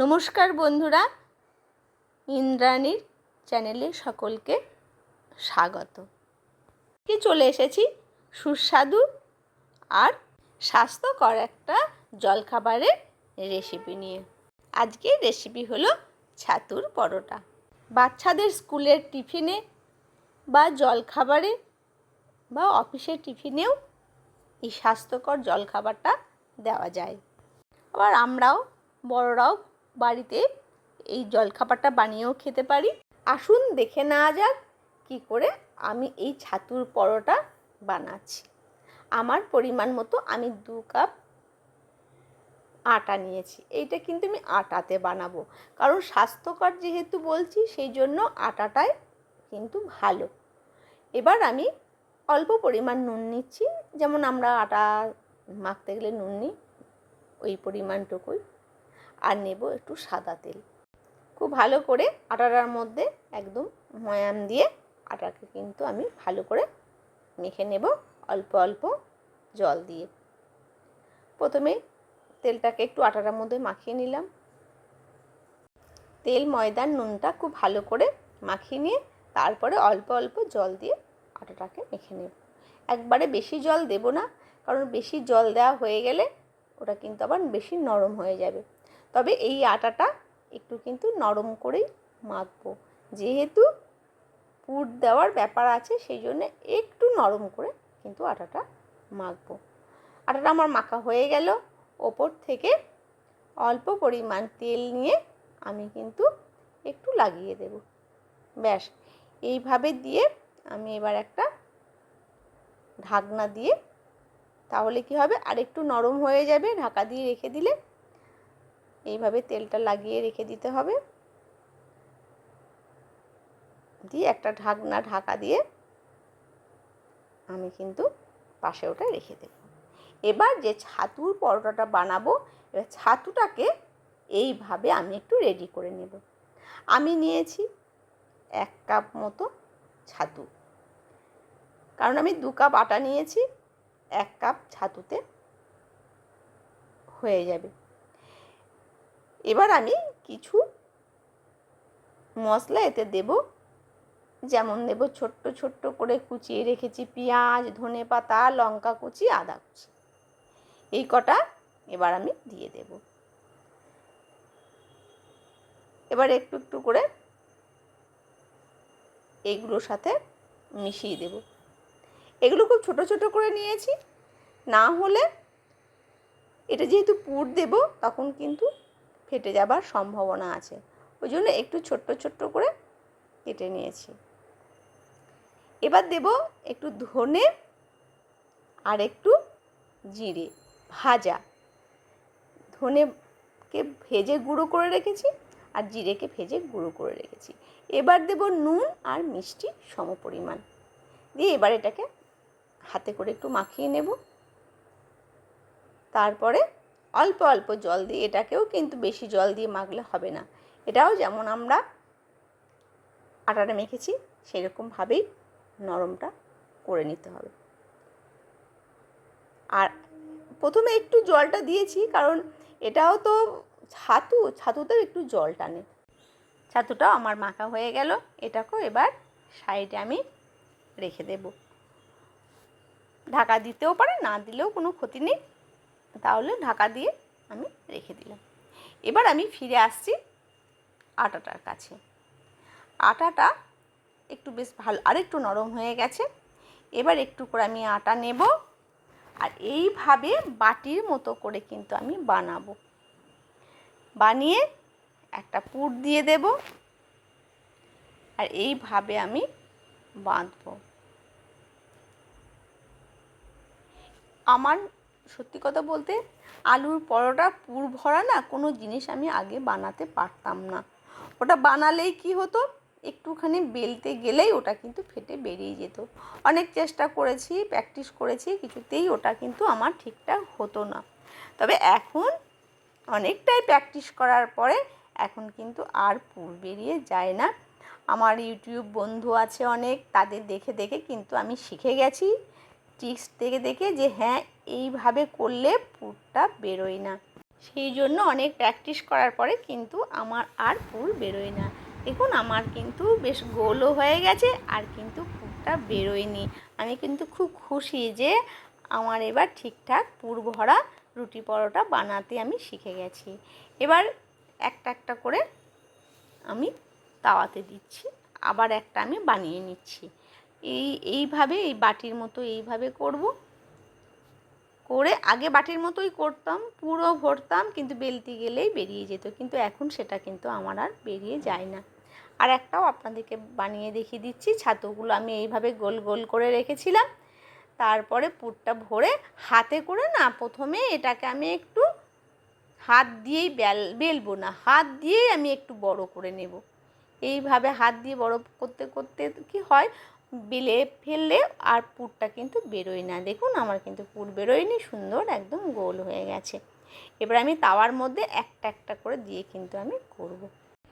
নমস্কার বন্ধুরা, ইন্দ্রাণীর চ্যানেলে সকলকে স্বাগত। কি চলে এসেছি সুস্বাদু আর স্বাস্থ্যকর একটা জলখাবারের রেসিপি নিয়ে। আজকে রেসিপি হলো ছাতুর পরোটা। বাচ্চাদের স্কুলের টিফিনে বা জলখাবারে বা অফিসের টিফিনেও এই স্বাস্থ্যকর জলখাবারটা দেওয়া যায়। আবার আমরাও, বড়রাও বাড়িতে এই জলখাবারটা বানিয়েও খেতে পারি। আসুন দেখে নেওয়া যাক কী করে আমি এই ছাতুর পরোটা বানাচ্ছি। আমার পরিমাণ মতো আমি দু কাপ আটা নিয়েছি। এইটা কিন্তু আমি আটাতে বানাবো। কারণ স্বাস্থ্যকর যেহেতু বলছি, সেই জন্য আটাটাই কিন্তু ভালো। এবার আমি অল্প পরিমাণ নুন নিচ্ছি। যেমন আমরা আটা মাখতে গেলে নুন নিই, ওই পরিমাণটুকুই। আর নেব একটু সাদা তেল। খুব ভালো করে আটাটার মধ্যে একদম ময়াম দিয়ে আটাকে কিন্তু আমি ভালো করে মেখে নেব অল্প অল্প জল দিয়ে। প্রথমে তেলটাকে একটু আটাটার মধ্যে মাখিয়ে নিলাম। তেল ময়দার নুনটা খুব ভালো করে মাখিয়ে নিয়ে তারপরে অল্প অল্প জল দিয়ে আটাটাকে মেখে নেব। একবারে বেশি জল দেব না, কারণ বেশি জল দেওয়া হয়ে গেলে ওটা কিন্তু আবার বেশি নরম হয়ে যাবে। তবে এই আটাটা একটু কিন্তু নরম করেই মাখবো। যেহেতু পুর দেওয়ার ব্যাপার আছে, সেই জন্য একটু নরম করে কিন্তু আটাটা মাখবো। আটাটা আমার মাখা হয়ে গেল। ওপর থেকে অল্প পরিমাণ তেল নিয়ে আমি কিন্তু একটু লাগিয়ে দেব। ব্যাস, এইভাবে দিয়ে আমি এবার একটা ঢাকনা দিয়ে, তাহলে কি হবে? আর একটু নরম হয়ে যাবে। ঢাকা দিয়ে রেখে দিলে এইভাবে তেলটা লাগিয়ে রেখে দিতে হবে। দিয়ে একটা ঢাকনা ঢাকা দিয়ে আমি কিন্তু পাশে ওটা রেখে দেব। এবার যে ছাতুর পরোটাটা বানাবো, এবার ছাতুটাকে এইভাবে আমি একটু রেডি করে নেব। আমি নিয়েছি এক কাপ মতো ছাতু। কারণ আমি দু কাপ আটা নিয়েছি, এক কাপ ছাতুতে হয়ে যাবে। এবার আমি কিছু মশলা এতে দেব। যেমন দেব ছোট্ট ছোট্ট করে কুচিয়ে রেখেছি পেঁয়াজ, ধনে পাতা, লঙ্কা কুচি, আদা কুচি। এই কটা এবার আমি দিয়ে দেব। এবার একটু একটু করে এগুলোর সাথে মিশিয়ে দেব। এগুলো খুব ছোট ছোট করে নিয়েছি। না হলে এটা যেহেতু পুর দেব, তখন কিন্তু ফেটে যাবার সম্ভাবনা আছে। ওই জন্য একটু ছোট্ট ছোট্ট করে কেটে নিয়েছি। এবার দেব একটু ধনে আর একটু জিরে ভাজা। ধনেকে ভেজে গুঁড়ো করে রেখেছি আর জিরেকে ভেজে গুঁড়ো করে রেখেছি। এবার দেব নুন আর মিষ্টি সমপরিমাণ। দিয়ে এবার এটাকে হাতে করে একটু মাখিয়ে নেব। তারপরে অল্প অল্প জল দিয়ে এটাকেও কিন্তু বেশি জল দিয়ে মাখলে হবে না। এটাও যেমন আমরা আটাটা মেখেছি, সেরকমভাবেই নরমটা করে নিতে হবে। আর প্রথমে একটু জলটা দিয়েছি, কারণ এটাও তো ছাতু ছাতুতেও একটু জল টানে। ছাতুটাও আমার মাখা হয়ে গেল, এটাকেও এবার সাইডে আমি রেখে দেব। ঢাকা দিতেও পারে, না দিলেও কোনো ক্ষতি নেই। তাহলে ঢাকা দিয়ে আমি রেখে দিলাম। এবার আমি ফিরে আসছি আটাটার কাছে। আটাটা একটু বেশ ভালো, আরেকটু নরম হয়ে গেছে। এবার একটু করে আমি আটা নেব আর এইভাবে বাটির মতো করে কিন্তু আমি বানাবো। বানিয়ে একটা পুর দিয়ে দেব আর এইভাবে আমি বাঁধবো। আমার সত্যি কথা বলতে, আলুর পরোটা পুর ভরা না, কোনো জিনিস আমি আগে বানাতে পারতাম না। ওটা বানালেই কি হতো? একটুখানি বেলতে গেলেই ওটা কিন্তু ফেটে বেরিয়ে যেত। অনেক চেষ্টা করেছি প্র্যাকটিস করেছি, কিছুতেই ওটা কিন্তু আমার ঠিকঠাক হতো না। তবে এখন অনেকটাই প্র্যাকটিস করার পরে, এখন কিন্তু আর পুর বেরিয়ে যায় না। আমার ইউটিউব বন্ধু আছে অনেক, তাদের দেখে দেখে কিন্তু আমি শিখে গেছি। ট্রিক্স দেখে দেখে যে হ্যাঁ এইভাবে করলে পুরটা বেরোয় না। সেই জন্য অনেক প্র্যাকটিস করার পরে কিন্তু আমার আর পুর বেরোয় না। দেখুন, আমার কিন্তু বেশ গোলও হয়ে গেছে আর কিন্তু পুরটা বেরোয়নি। আমি কিন্তু খুব খুশি যে আমার এবার ঠিকঠাক পুর ভরা রুটি পরোটা বানাতে আমি শিখে গেছি। এবার একটা একটা করে আমি তাওয়াতে দিচ্ছি, আবার একটা আমি বানিয়ে নিচ্ছি। এই, এইভাবে, এই বাটির মতো এইভাবে করব। করে আগে বাটির মতোই করতাম, পুরো ভরতাম, কিন্তু বেলতি গেলেই বেরিয়ে যেত। কিন্তু এখন সেটা কিন্তু আমার আর বেরিয়ে যায় না। আর একটাও আপনাদেরকে বানিয়ে দেখিয়ে দিচ্ছি। ছাতুগুলো আমি এইভাবে গোল গোল করে রেখেছিলাম। তারপরে পুরটা ভরে হাতে করে না, প্রথমে এটাকে আমি একটু হাত দিয়েই বেল, বেলবো না, হাত দিয়েই আমি একটু বড় করে নেব। এইভাবে হাত দিয়ে বড় করতে করতে কি হয়? বেলে ফেললে আর পুরটা কিন্তু বেরোয় না। দেখুন, আমার কিন্তু পুর বেরোয়নি, সুন্দর একদম গোল হয়ে গেছে। এবার আমি তাওয়ার মধ্যে একটা একটা করে দিয়ে কিন্তু আমি করব।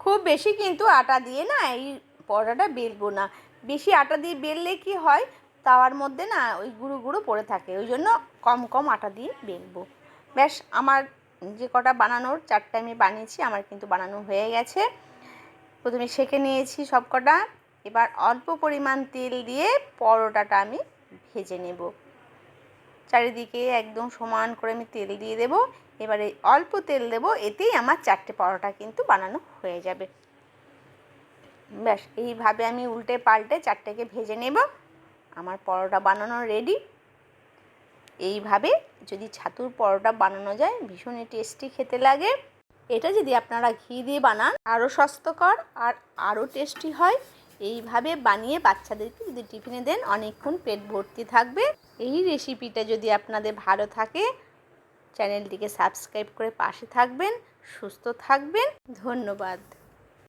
খুব বেশি কিন্তু আটা দিয়ে না এই পরোটাটা বেলবো না। বেশি আটা দিয়ে বেললে কি হয়, তাওয়ার মধ্যে না ওই গুঁড়ো গুঁড়ো পড়ে থাকে, ওই জন্য কম কম আটা দিয়ে বেলবো। ব্যাস, আমার যে কটা বানানোর, চারটে আমি বানিয়েছি, আমার কিন্তু বানানো হয়ে গেছে। প্রথমে সেঁকে নিয়েছি সব কটা এবার অল্প পরিমাণ তেল দিয়ে পরোটাটা আমি ভেজে নেব। চারিদিকে একদম সমান করে আমি তেল দিয়ে দেব। এবারে অল্প তেল দেব, এতেই আমার চারটে পরোটা কিন্তু বানানো হয়ে যাবে। ব্যাস, এইভাবে আমি উল্টে পাল্টে চারটেকে ভেজে নেব। আমার পরোটা বানানো রেডি। এইভাবে যদি ছাতুর পরোটা বানানো যায়, ভীষণই টেস্টি খেতে লাগে। এটা যদি আপনারা ঘি দিয়ে বানান, আরও স্বাস্থ্যকর আর আরও টেস্টি হয়। এইভাবে বানিয়ে বাচ্চাদেরকে যদি টিফিনে দেন, অনেকক্ষণ পেট ভর্তি থাকবে। এই রেসিপিটা যদি আপনাদের ভালো থাকে চ্যানেলটিকে সাবস্ক্রাইব করে পাশে থাকবেন, সুস্থ থাকবেন। ধন্যবাদ।